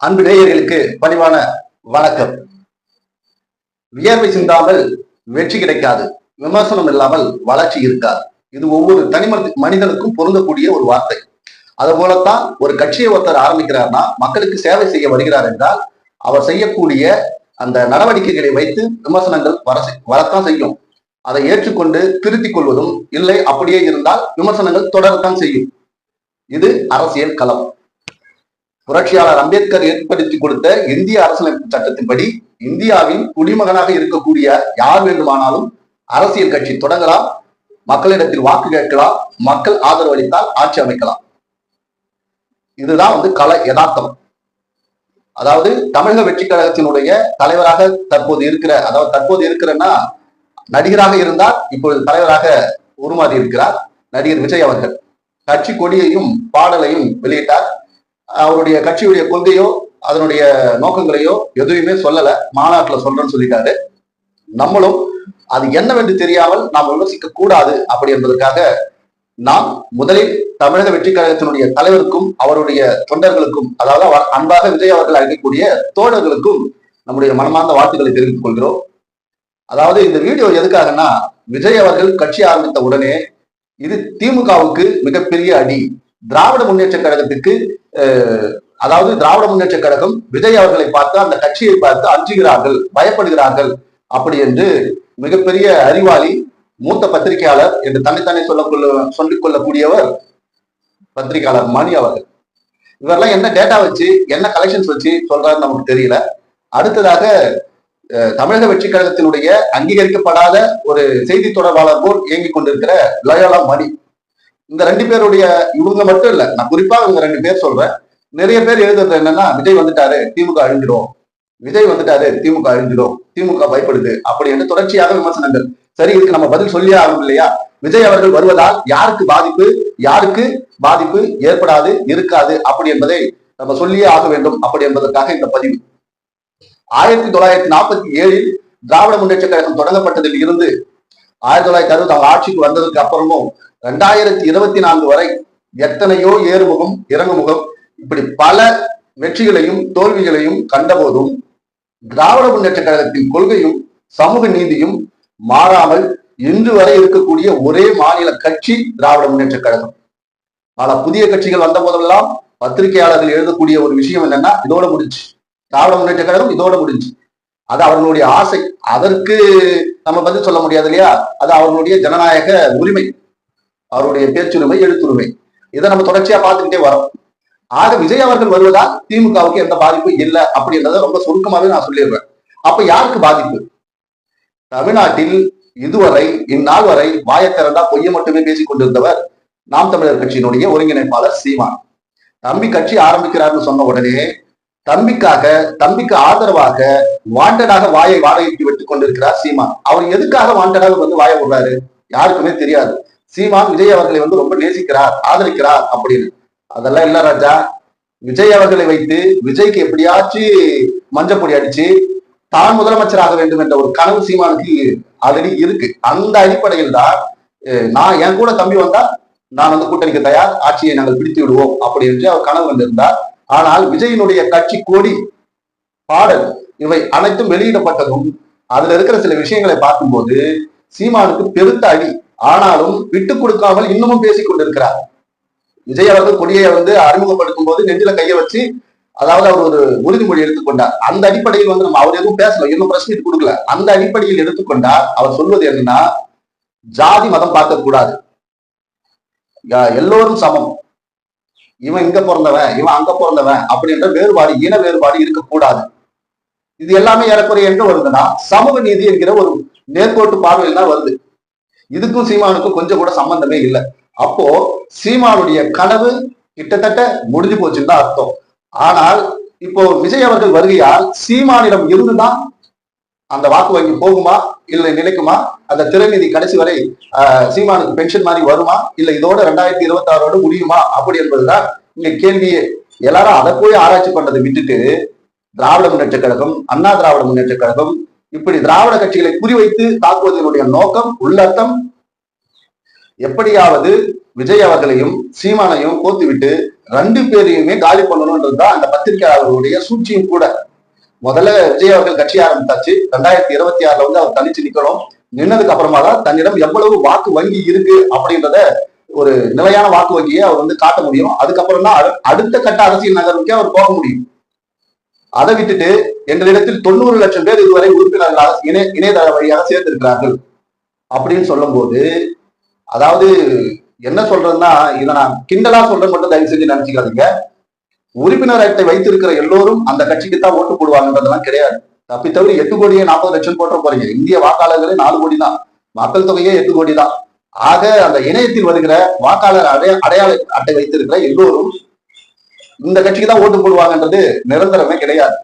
அன்பு நேயர்களுக்கு பணிவான வணக்கம். வியர்வை சிந்தாமல் வெற்றி கிடைக்காது. விமர்சனம் இல்லாமல் வளர்ச்சி இருக்காது. இது ஒவ்வொரு தனி மனித- மனிதனுக்கும் பொருந்தக்கூடிய ஒரு வார்த்தை. அது போலத்தான் ஒரு கட்சியை ஒருத்தர் ஆரம்பிக்கிறார்னா மக்களுக்கு சேவை செய்ய வருகிறார் என்றால் அவர் செய்யக்கூடிய அந்த நடவடிக்கைகளை வைத்து விமர்சனங்கள் வர வரத்தான் செய்யும். அதை ஏற்றுக்கொண்டு திருத்திக் கொள்வதும் இல்லை. அப்படியே இருந்தால் விமர்சனங்கள் தொடரத்தான் செய்யும். இது அரசியல் களம். புரட்சியாளர் அம்பேத்கர் ஏற்படுத்தி கொடுத்த இந்திய அரசியலமைப்பு சட்டத்தின்படி இந்தியாவின் குடிமகனாக இருக்கக்கூடிய யார் வேண்டுமானாலும் அரசியல் கட்சி தொடங்கலாம் மக்களிடத்தில் வாக்கு கேட்கலாம் மக்கள் ஆதரவு அளித்தால் ஆட்சி அமைக்கலாம். இதுதான் வந்து கல யதார்த்தம். அதாவது தமிழக வெற்றி கழகத்தினுடைய தலைவராக தற்போது இருக்கிற அதாவது தற்போது இருக்கிறன்னா நடிகராக இருந்தார் இப்பொழுது தலைவராக உருமாறி இருக்கிறார் நடிகர் விஜய் அவர்கள். கட்சி கொடியையும் பாடலையும் வெளியிட்டார். அவருடைய கட்சியுடைய கொள்கையோ அதனுடைய நோக்கங்களையோ எதுவுமே சொல்லல. மாநாட்டில் சொல்றேன்னு சொல்லிட்டாரு. நம்மளும் அது என்னவென்று தெரியாமல் நாம் விமர்சிக்க கூடாது அப்படி என்பதற்காக நாம் முதலில் தமிழக வெற்றி கழகத்தினுடைய தலைவருக்கும் அவருடைய தொண்டர்களுக்கும் அதாவது அவர் அன்பாக விஜய் அவர்கள் அழைக்கக்கூடிய தோழர்களுக்கும் நம்முடைய மனமார்ந்த வாழ்த்துக்களை தெரிவித்துக் கொள்கிறோம். அதாவது இந்த வீடியோ எதுக்காகன்னா விஜய் அவர்கள் கட்சி ஆரம்பித்த உடனே இது திமுகவுக்கு மிகப்பெரிய அடி. திராவிட முன்னேற்ற கழகத்துக்கு அதாவது திராவிட முன்னேற்ற கழகம் விஜய் அவர்களை பார்த்து அந்த கட்சியை பார்த்து அஞ்சுகிறார்கள் பயப்படுகிறார்கள் அப்படி என்று மிகப்பெரிய அறிவாளி மூத்த பத்திரிகையாளர் என்று தன்னைத்தானே சொல்லக்கொள்ள சொல்லிக் கொள்ளக்கூடியவர் பத்திரிகையாளர் மணி அவர்கள். இவரெல்லாம் என்ன டேட்டா வச்சு என்ன கலெக்ஷன்ஸ் வச்சு சொல்றாருன்னு நமக்கு தெரியல. அடுத்ததாக அஹ், தமிழக வெற்றி கழகத்தினுடைய அங்கீகரிக்கப்படாத ஒரு செய்தி தொடர்பாளர் போல் இயங்கிக் கொண்டிருக்கிற லயோலா மணி. இந்த ரெண்டு பேருடைய இவங்க மட்டும் இல்ல நான் குறிப்பா இவங்க ரெண்டு பேர் சொல்றேன். நிறைய பேர் எழுதுறது என்னன்னா விஜய் வந்துட்டாரு திமுக அழிஞ்சிடும் விஜய் வந்துட்டாரு திமுக அழிஞ்சிடும் திமுக பயப்படுது அப்படி என்று தொடர்ச்சியாக விமர்சனங்கள். சரி இதுக்கு நம்ம பதில் சொல்லியே ஆகும் இல்லையா? விஜய் அவர்கள் வருவதால் யாருக்கு பாதிப்பு? யாருக்கு பாதிப்பு ஏற்படாது இருக்காது அப்படி என்பதை நம்ம சொல்லியே ஆக வேண்டும் அப்படி என்பதற்காக இந்த பதிவு. ஆயிரத்தி தொள்ளாயிரத்தி நாற்பத்தி ஏழில் திராவிட முன்னேற்ற கழகம் தொடங்கப்பட்டதில் இருந்து ஆயிரத்தி தொள்ளாயிரத்தி அறுபத்தி அவங்க ஆட்சிக்கு வந்ததுக்கு அப்புறமும் ரெண்டாயிரத்தி இருபத்தி நான்கு வரை எத்தனையோ ஏறுமுகம் இறங்குமுகம் இப்படி பல வெற்றிகளையும் தோல்விகளையும் கண்டபோதும் திராவிட முன்னேற்ற கழகத்தின் கொள்கையும் சமூக நீதியும் மாறாமல் இன்று வரை இருக்கக்கூடிய ஒரே மாநில கட்சி திராவிட முன்னேற்ற கழகம். பல புதிய கட்சிகள் வந்த போதெல்லாம் பத்திரிகையாளர்கள் எழுதக்கூடிய ஒரு விஷயம் என்னன்னா இதோட முடிஞ்சு. திராவிட முன்னேற்ற கழகம் இதோட முடிஞ்சு. அது அவர்களுடைய ஆசை. அதற்கு நம்ம பதில் சொல்ல முடியாது இல்லையா? அது அவர்களுடைய ஜனநாயக உரிமை. அவருடைய பேச்சுரிமை எழுத்துரிமை. இதை நம்ம தொடர்ச்சியா பார்த்துக்கிட்டே வரோம். ஆக விஜய் அவர்கள் வருவதால் திமுகவுக்கு எந்த பாதிப்பும் இல்லை அப்படின்றத ரொம்ப சுருக்கமாவே நான் சொல்லிடுறேன். அப்ப யாருக்கு பாதிப்பு? தமிழ்நாட்டில் இதுவரை இந்நாள் வரை வாயை பொய்ய பொய்யை மட்டுமே பேசிக் கொண்டிருந்தவர் நாம் தமிழர் கட்சியினுடைய ஒருங்கிணைப்பாளர் சீமான். தம்பி கட்சி ஆரம்பிக்கிறார்னு சொன்ன உடனே தம்பிக்காக தம்பிக்கு ஆதரவாக வாண்டடாக வாயை வாடகைக்கு விட்டுக் கொண்டிருக்கிறார் சீமான். அவர் எதுக்காக வாண்டடாக வந்து வாயை விடுறாரு? யாருக்குமே தெரியாது. சீமான் விஜய் அவர்களை வந்து ரொம்ப நேசிக்கிறார் ஆதரிக்கிறார் அப்படின்னு. அதெல்லாம் இல்ல ராஜா. விஜய் அவர்களை வைத்து விஜய்க்கு எப்படியாச்சும் மஞ்சப்பொடி அடிச்சு தான் முதலமைச்சராக வேண்டும் என்ற ஒரு கனவு சீமானுக்கு ஆல்ரெடி இருக்கு. அந்த அடிப்படையில் தான் நான் என் கூட தம்பி வந்தா நான் வந்து கூட்டணிக்கு தயார் ஆட்சியை நாங்கள் பிடித்து விடுவோம் அப்படி என்று அவர் கனவு வந்திருந்தார் ஆனால் விஜயினுடைய கட்சி கோடி பாடல் இவை அனைத்தும் வெளியிடப்பட்டதும் அதுல இருக்கிற சில விஷயங்களை பார்க்கும்போது சீமானுக்கு பெருத்த அடி. ஆனாலும் விட்டு கொடுக்காமல் இன்னமும் பேசிக் கொண்டிருக்கிறார். விஜய் அவர்கள் கொடியை வந்து அறிமுகப்படுத்தும் போது நெஞ்சில கையை வச்சு அதாவது அவர் ஒரு உறுதிமொழி எடுத்துக்கொண்டார் அந்த அடிப்படையில் வந்து நம்ம அவர் எதுவும் பேசல இன்னும் பிரச்சனை கொடுக்கல. அந்த அடிப்படையில் எடுத்துக்கொண்டார் அவர் சொல்வது என்னன்னா ஜாதி மதம் பார்க்க கூடாது. எல்லோரும் சமம். இவன் இங்க பிறந்தவன் இவன் அங்க பிறந்தவன் அப்படின்ற வேறுபாடு இன வேறுபாடு இருக்கக்கூடாது இது எல்லாமே ஏறக்குறைய எங்க வருதுன்னா சமூக நீதி என்கிற ஒரு நேர்கோட்டு பார்வையில் தான் வருது. இதுக்கும் சீமானுக்கும் கொஞ்சம் கூட சம்பந்தமே இல்லை. அப்போ சீமானுடைய கனவு கிட்டத்தட்ட முடிஞ்சு போச்சுன்னு தான் அர்த்தம். ஆனால் இப்போ விஜய் அவர்கள் வருகையால் சீமானிடம் இருந்துதான் அந்த வாக்கு வங்கி போகுமா இல்லை நிலைக்குமா? அந்த திரைநிதி கடைசி வரை ஆஹ், சீமானுக்கு பென்ஷன் மாதிரி வருமா இல்லை இதோட ரெண்டாயிரத்தி இருபத்தி ஆறோட முடியுமா அப்படி என்பதுதான் இங்க கேள்வியே. எல்லாரும் அதை போய் ஆராய்ச்சி பண்றதை விட்டுட்டு திராவிட முன்னேற்ற கழகம் அண்ணா திராவிட முன்னேற்ற கழகம் இப்படி திராவிட கட்சிகளை குறிவைத்து தாக்குவதனுடைய நோக்கம் உள்ளர்த்தம். எப்படியாவது விஜய் அவர்களையும் சீமானையும் கோத்துவிட்டு ரெண்டு பேரையுமே காலி பண்ணணும்ன்றதுதான் அந்த பத்திரிகையாளர்களுடைய சூழ்ச்சியும் கூட. முதல்ல விஜய் அவர்கள் கட்சி ஆரம்பித்தாச்சு. ரெண்டாயிரத்தி இருபத்தி ஆறுல வந்து அவர் தனிச்சு நிக்கணும். நின்னதுக்கு அப்புறமா தான் தன்னிடம் எவ்வளவு வாக்கு வங்கி இருக்கு அப்படின்றத ஒரு நிலையான வாக்கு வங்கியை அவர் வந்து காட்ட முடியும். அதுக்கப்புறம் தான் அடு- அடுத்த கட்ட அரசியல் நகர்வுக்கே அவர் போக முடியும். அதை விட்டுட்டு எங்களிடத்தில் தொண்ணூறு லட்சம் பேர் இதுவரை உறுப்பினர்களாக இணைய இணையதள வழியாக சேர்ந்திருக்கிறார்கள். அப்படின்னு சொல்லும்போது அதாவது என்ன சொல்றதுன்னா இதை நான் கிண்டலா சொல்றேன் மட்டும் தயவு செஞ்சு நினைச்சுக்காதீங்க. உறுப்பினர் அட்டை வைத்திருக்கிற எல்லோரும் அந்த கட்சிக்கு தான் ஓட்டு போடுவாங்கன்றதெல்லாம் கிடையாது. தப்பி தவிர எட்டு கோடியே நாற்பது லட்சம் போட்ட போறீங்க. இந்திய வாக்காளர்களே நாலு கோடி தான். மக்கள் தொகையே எட்டு கோடி தான். ஆக அந்த இணையத்தில் வருகிற வாக்காளர் அடைய அடையாள அட்டை வைத்திருக்கிற எல்லோரும் இந்த கட்சிக்கு தான் ஓட்டு போடுவாங்கன்றது நிரந்தரமே கிடையாது.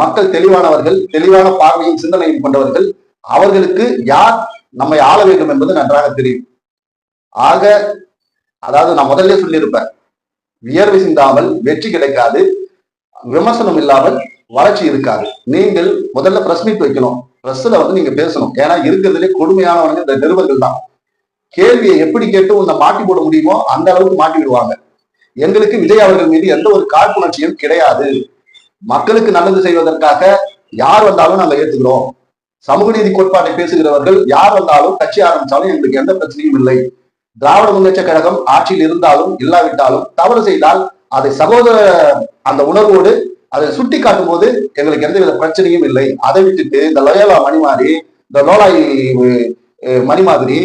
மக்கள் தெளிவானவர்கள் தெளிவான பார்வையும் சிந்தனையும் கொண்டவர்கள் அவர்களுக்கு யார் நம்மை ஆள வேண்டும் என்பது நன்றாக தெரியும். ஆக அதாவது நான் முதல்ல சொல்லியிருப்பேன் வியர்வை சிந்தாமல் வெற்றி கிடைக்காது விமர்சனம் இல்லாமல் வளர்ச்சி இருக்காது. நீங்கள் முதல்ல பிரஸ் மீட் வைக்கணும். பிரஸ்ல வந்து நீங்க பேசணும். ஏன்னா இருக்கிறதுலே கொடுமையானவங்க இந்த நிருபர்கள் தான். கேள்வியை எப்படி கேட்டு உன்னை மாட்டி போட முடியுமோ அந்த அளவுக்கு மாட்டி விடுவாங்க. எங்களுக்கு விஜய் அவர்கள் மீது எந்த ஒரு காழ்ப்புணர்ச்சியும் கிடையாது. மக்களுக்கு நல்லது செய்வதற்காக யார் வந்தாலும் நாங்க ஏத்துக்கிறோம். சமூக நீதி கோட்பாட்டை பேசுகிறவர்கள் யார் வந்தாலும் கட்சி ஆரம்பிச்சாலும் எங்களுக்கு எந்த பிரச்சனையும் இல்லை. திராவிட முன்னேற்ற கழகம் ஆட்சியில் இருந்தாலும் இல்லாவிட்டாலும் தவறு செய்தால் அதை சகோதர அந்த உணர்வோடு அதை சுட்டி காட்டும் போது எங்களுக்கு எந்தவித பிரச்சனையும் இல்லை. அதை விட்டுட்டு இந்த லயோலா மணி மாதிரி இந்த லோலாய் மணி மாதிரி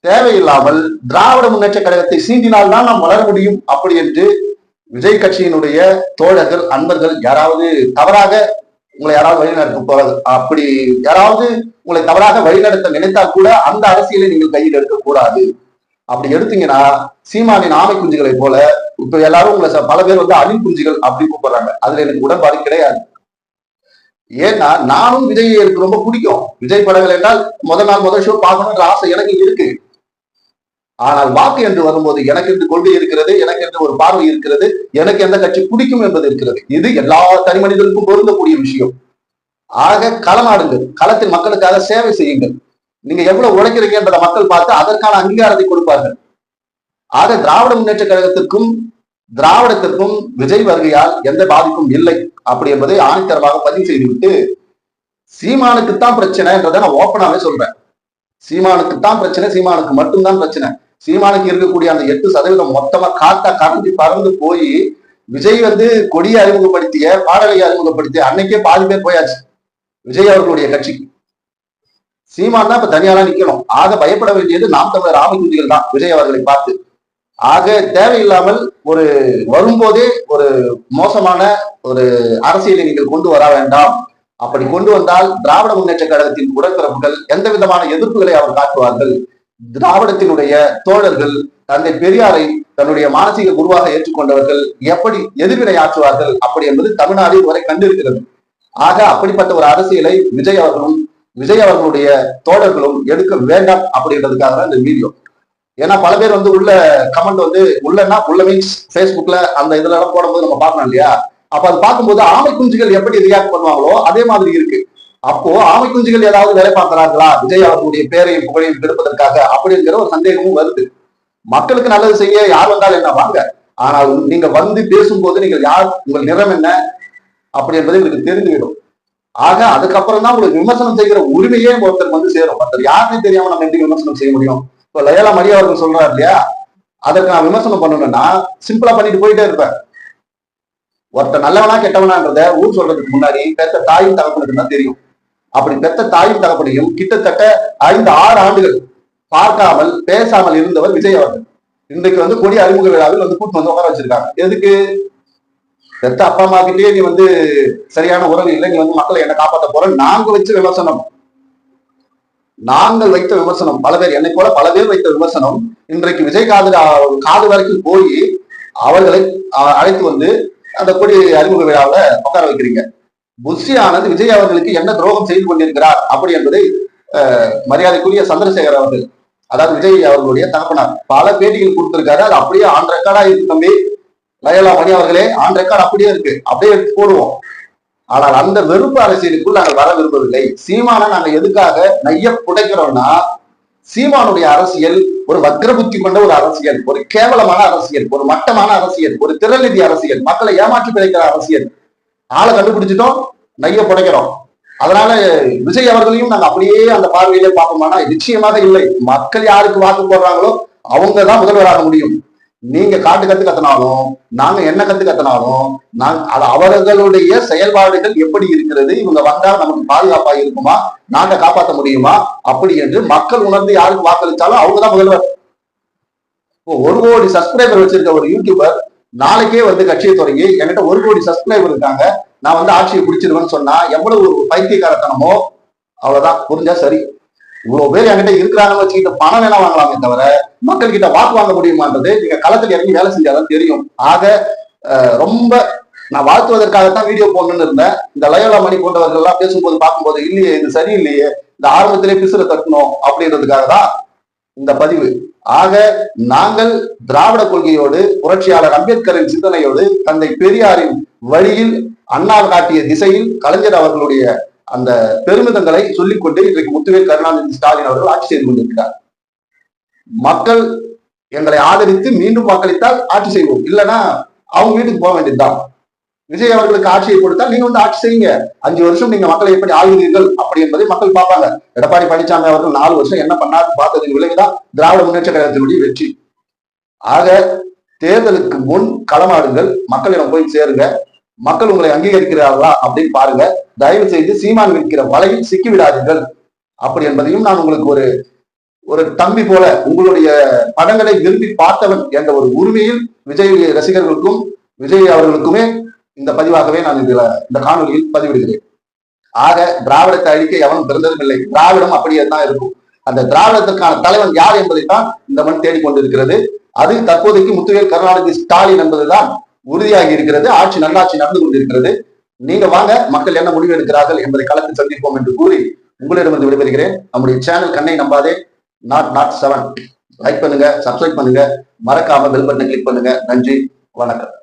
தேவையில்லாமல் திராவிட முன்னேற்ற கழகத்தை சீண்டினால்தான் நாம் வளர முடியும். அப்படி என்று விஜய் கட்சியினுடைய தோழர்கள் அன்பர்கள் யாராவது தவறாக உங்களை யாராவது வழிநடத்த போறது அப்படி யாராவது உங்களை தவறாக வழிநடத்த நினைத்தால் கூட அந்த அரசியலை நீங்கள் கையில் எடுக்கக்கூடாது. அப்படி எடுத்தீங்கன்னா சீமானின் ஆமை குஞ்சுகளை போல இப்ப எல்லாரும் உங்களை ச- பல பேர் வந்து அணில் குஞ்சுகள் அப்படி கூப்பிடுறாங்க. அதுல எனக்கு உடன்பாடு கிடையாது. ஏன்னா நானும் விஜய் எனக்கு ரொம்ப பிடிக்கும். விஜய் படங்கள் என்றால் முதல் நாள் முதல் ஷோ பார்க்கணுன்ற ஆசை எனக்கு இருக்கு. ஆனால் வாக்கு என்று வரும்போது எனக்கு என்று கொள்கை இருக்கிறது எனக்கு என்று ஒரு பார்வை இருக்கிறது எனக்கு எந்த கட்சி பிடிக்கும் என்பது இருக்கிறது. இது எல்லா தனி மனிதனுக்கும் பொருந்தக்கூடிய விஷயம். ஆக களமாடுங்கள் களத்தில் மக்களுக்காக சேவை செய்யுங்கள். நீங்க எவ்வளவு உழைக்கிறீங்க என்பதை மக்கள் பார்த்து அதற்கான அங்கீகாரத்தை கொடுப்பார்கள். ஆக திராவிட முன்னேற்ற கழகத்திற்கும் திராவிடத்திற்கும் விஜய் வருகையால் எந்த பாதிப்பும் இல்லை. அப்படி என்பதை ஆணித்தரமாக பதிவு செய்துவிட்டு சீமானுக்குத்தான் பிரச்சனை என்றதை நான் ஓப்பனாவே சொல்றேன். சீமானுக்குத்தான் பிரச்சனை சீமானுக்கு மட்டும்தான் பிரச்சனை. சீமானுக்கு இருக்கக்கூடிய அந்த எட்டு சதவீதம் மொத்தமா காத்தா கறந்து பறந்து போய் விஜய் வந்து கொடியை அறிமுகப்படுத்திய பாடலை அறிமுகப்படுத்திய அன்னைக்கே பாதி பேர் போயாச்சு. விஜய் அவர்களுடைய கட்சிக்கு சீமான் தான் இப்ப தனியாரா நிக்கணும். ஆக பயப்பட வேண்டியது நாம் தமிழர் ராமகுந்திகள் தான் விஜய் அவர்களை பார்த்து. ஆக தேவையில்லாமல் ஒரு வரும்போதே ஒரு மோசமான ஒரு அரசியலை நீங்கள் கொண்டு வர வேண்டாம். அப்படி கொண்டு வந்தால் திராவிட முன்னேற்ற கழகத்தின் உடற்பிறப்புகள் எந்த விதமான எதிர்ப்புகளை அவர் காட்டுவார்கள்? திராவிடத்தினுடைய தோழர்கள் தந்தை பெரியாரை தன்னுடைய மானசீக குருவாக ஏற்றுக்கொண்டவர்கள் எப்படி எதிர்வினை ஆற்றுவார்கள் அப்படி என்பது தமிழ்நாடு இதுவரை கண்டிருக்கிறது. ஆக அப்படிப்பட்ட ஒரு அரசியலை விஜய் அவர்களும் விஜய் அவர்களுடைய தோழர்களும் எடுக்க வேண்டாம் அப்படின்றதுக்காக தான் இந்த வீடியோ. ஏன்னா பல பேர் வந்து உள்ள கமெண்ட் வந்து உள்ளன்னா உள்ள மீன்ஸ் ஃபேஸ்புக்ல அந்த இதுல எல்லாம் போடும்போது நம்ம பார்க்கணும் இல்லையா? அப்ப அது பார்க்கும்போது ஆமை குஞ்சுகள் எப்படி ரியாக்ட் பண்ணுவாங்களோ அதே மாதிரி இருக்கு. அப்போ ஆமை குஞ்சுகள் ஏதாவது வேலை பார்க்கிறார்களா? விஜய் அவர்களுடைய பேரையும் புகழையும் கெடுப்பதற்காக அப்படிங்கிற ஒரு சந்தேகமும் வருது. மக்களுக்கு நல்லது செய்ய யார் வந்தாலும் என்ன வாங்க. ஆனால் நீங்க வந்து பேசும்போது நீங்கள் யார் உங்கள் நிறம் என்ன அப்படி என்பது உங்களுக்கு தெரிந்துவிடும். ஆக அதுக்கப்புறம் தான் உங்களுக்கு விமர்சனம் செய்கிற உரிமையே ஒருத்தர் வந்து சேரும். ஒருத்தர் யாருமே தெரியாம நம்ம எப்படி விமர்சனம் செய்ய முடியும்? இப்போ லயலா மரியா அவர்கள் சொல்றாரு இல்லையா? அதற்கு நான் விமர்சனம் பண்ணணும்னா சிம்பிளா பண்ணிட்டு போயிட்டே இருப்பேன். ஒருத்தர் நல்லவனா கெட்டவனான்றத ஊர் சொல்றதுக்கு முன்னாடி பெற்ற தாயும் தகப்பனுக்கு தான் தெரியும். அப்படி பெத்த தாயும் தகப்பனையும் கிட்டத்தட்ட ஐந்து ஆறு ஆண்டுகள் பார்க்காமல் பேசாமல் இருந்தவர் விஜய் அவர்கள். இன்றைக்கு வந்து கொடி அறிமுக விழாவில் வந்து கூட்டு வந்து உட்கார வச்சிருக்காங்க. எதுக்கு? பெத்த அப்பா அம்மா கிட்டே நீ வந்து சரியான உறவு இல்லை நீ வந்து மக்களை என்ன காப்பாற்ற போற. நாங்க வச்ச விமர்சனம். நாங்கள் வைத்த விமர்சனம். பல பேர் என்னை போல பல பேர் வைத்த விமர்சனம். இன்றைக்கு விஜய் காது காது வரைக்கும் போய் அவர்களை அழைத்து வந்து அந்த கொடி அறிமுக விழாவில் உட்கார வைக்கிறீங்க. புஷியானது ஆனந்த் விஜய் அவர்களுக்கு என்ன துரோகம் செய்து கொண்டிருக்கிறார் அப்படி என்பதை மரியாதைக்குரிய சந்திரசேகர் அவர்கள் அதாவது விஜய் அவர்களுடைய தகப்பனார் பல பேட்டிகள் கொடுத்திருக்காரு. அது அப்படியே ஆன் ரெக்கார்டா இருக்கு தம்பி. லயலா மணி அவர்களே ஆன் ரெக்கார்ட் அப்படியே இருக்கு. அப்படியே எடுத்து போடுவோம். ஆனால் அந்த வெறுப்பு அரசியலுக்குள் நாங்கள் வர விரும்பவில்லை. சீமானை நாங்க எதுக்காக நைய புடைக்கிறோம்னா சீமானுடைய அரசியல் ஒரு வக்ரபுத்தி கொண்ட ஒரு அரசியல் ஒரு கேவலமான அரசியல் ஒரு மட்டமான அரசியல் ஒரு திறநிதி அரசியல் மக்களை ஏமாற்றி பிழைக்கிற அரசியல். ஆளை கண்டுபிடிச்சிட்டோம் நைய புடைக்கிறோம். அதனால விஜய் அவர்களையும் நாங்க அப்படியே அந்த பார்வையிலே பார்ப்போமானா நிச்சயமாக இல்லை. மக்கள் யாருக்கு வாக்கு போடுறாங்களோ அவங்க தான் முதல்வராக முடியும். நீங்க காட்டு கத்து கத்தினாலும் நாங்க என்ன கத்து கத்தினாலும் நாங்க அது அவர்களுடைய செயல்பாடுகள் எப்படி இருக்கிறது இவங்க வந்தா நமக்கு பாதுகாப்பா இருக்குமா நாங்க காப்பாற்ற முடியுமா அப்படி என்று மக்கள் உணர்ந்து யாருக்கு வாக்களித்தாலும் அவங்க தான் முதல்வர் ஒரு கோடி சப்ஸ்கிரைபர் வச்சிருக்க ஒரு யூடியூபர் நாளைக்கே வந்து கட்சியை தொடங்கி என்கிட்ட ஒரு கோடி சப்ஸ்கிரைபர் இருக்காங்க. நான் வந்து ஆட்சியை பிடிச்சிருவேன்னு சொன்னா எவ்வளவு ஒரு பைத்தியக்காரத்தனமோ அவ்வளவுதான். புரிஞ்சா சரி. இவ்வளவு பேர் என்கிட்ட இருக்கிறாங்கன்னு வச்சுக்கிட்டு பணம் வேணா வாங்கலாமே தவிர மக்கள் கிட்ட வாக்கு வாங்க முடியுமான்றது நீங்க களத்துல இறங்கி வேலை செஞ்சாதான் தெரியும். ஆக ரொம்ப நான் வாழ்த்துவதற்காகத்தான் வீடியோ போடணும்னு இருந்தேன். இந்த லயோலா மணி போன்றவர்கள் எல்லாம் பேசும்போது பார்க்கும்போது இல்லையே இது சரியில்லையே. இந்த ஆரம்பத்திலே பிசுற தட்டணும் அப்படின்றதுக்காக தான் இந்த பதிவு. ஆக நாங்கள் திராவிட கொள்கையோடு புரட்சியாளர் அம்பேத்கரின் சிந்தனையோடு தந்தை பெரியாரின் வழியில் அண்ணா காட்டிய திசையில் கலைஞர் அவர்களுடைய அந்த பெருமிதங்களை சொல்லிக்கொண்டு இன்றைக்கு முத்துவேல் கருணாநிதி ஸ்டாலின் அவர்கள் ஆட்சி செய்து கொண்டிருக்கிறார். மக்கள் எங்களை ஆதரித்து மீண்டும் வாக்களித்தால் ஆட்சி செய்வோம். இல்லைன்னா அவங்க வீட்டுக்கு போக வேண்டியதுதான். விஜய் அவர்களுக்கு ஆட்சியை கொடுத்தால் நீங்க வந்து ஆட்சி செய்யுங்க. அஞ்சு வருஷம் நீங்க மக்களை எப்படி ஆளுகிறீர்கள் அப்படி என்பதை மக்கள் பார்ப்பாங்க. எடப்பாடி பழனிசாமி அவர்கள் நாலு வருஷம் என்ன பண்ணாரு பார்த்ததின் விளைவுதான் திராவிட முன்னேற்ற கழகத்தினுடைய வெற்றி. ஆக தேர்தலுக்கு முன் களமாடுங்கள் மக்களிடம் போய் சேருங்க மக்கள் உங்களை அங்கீகரிக்கிறார்களா அப்படின்னு பாருங்க. தயவு செய்து சீமான் விற்கிற வலையில் சிக்கி விடாதீர்கள் அப்படி என்பதையும் நான் உங்களுக்கு ஒரு ஒரு தம்பி போல உங்களுடைய படங்களை விரும்பி பார்த்தவன் என்ற ஒரு உரிமையில் விஜய் ரசிகர்களுக்கும் விஜய் அவர்களுக்குமே இந்த பதிவாகவே நான் இதுல இந்த காணொலியில் பதிவிடுகிறேன். ஆக திராவிடத்தை அழிக்க எவனும் பிறந்ததும் இல்லை திராவிடம் அப்படியே தான் இருக்கும். அந்த திராவிடத்திற்கான தலைவன் யார் என்பதைத்தான் இந்த மண் தேடிக்கொண்டிருக்கிறது அது தற்போதைக்கு முத்துவேல் கருணாநிதி ஸ்டாலின் என்பதுதான் உறுதியாகி இருக்கிறது. ஆட்சி நல்லாட்சி நடந்து கொண்டிருக்கிறது. நீங்க வாங்க மக்கள் என்ன முடிவு எடுக்கிறார்கள் என்பதை களத்தில் சந்திப்போம் என்று கூறி உங்களிடமிருந்து விடைபெறுகிறேன். நம்முடைய சேனல் கண்ணை நம்பாதே. நாட் நாட் செவன் லைக் பண்ணுங்க சப்ஸ்கிரைப் பண்ணுங்க. மறக்காம பெல் பட்டனை கிளிக் பண்ணுங்க. நன்றி வணக்கம்.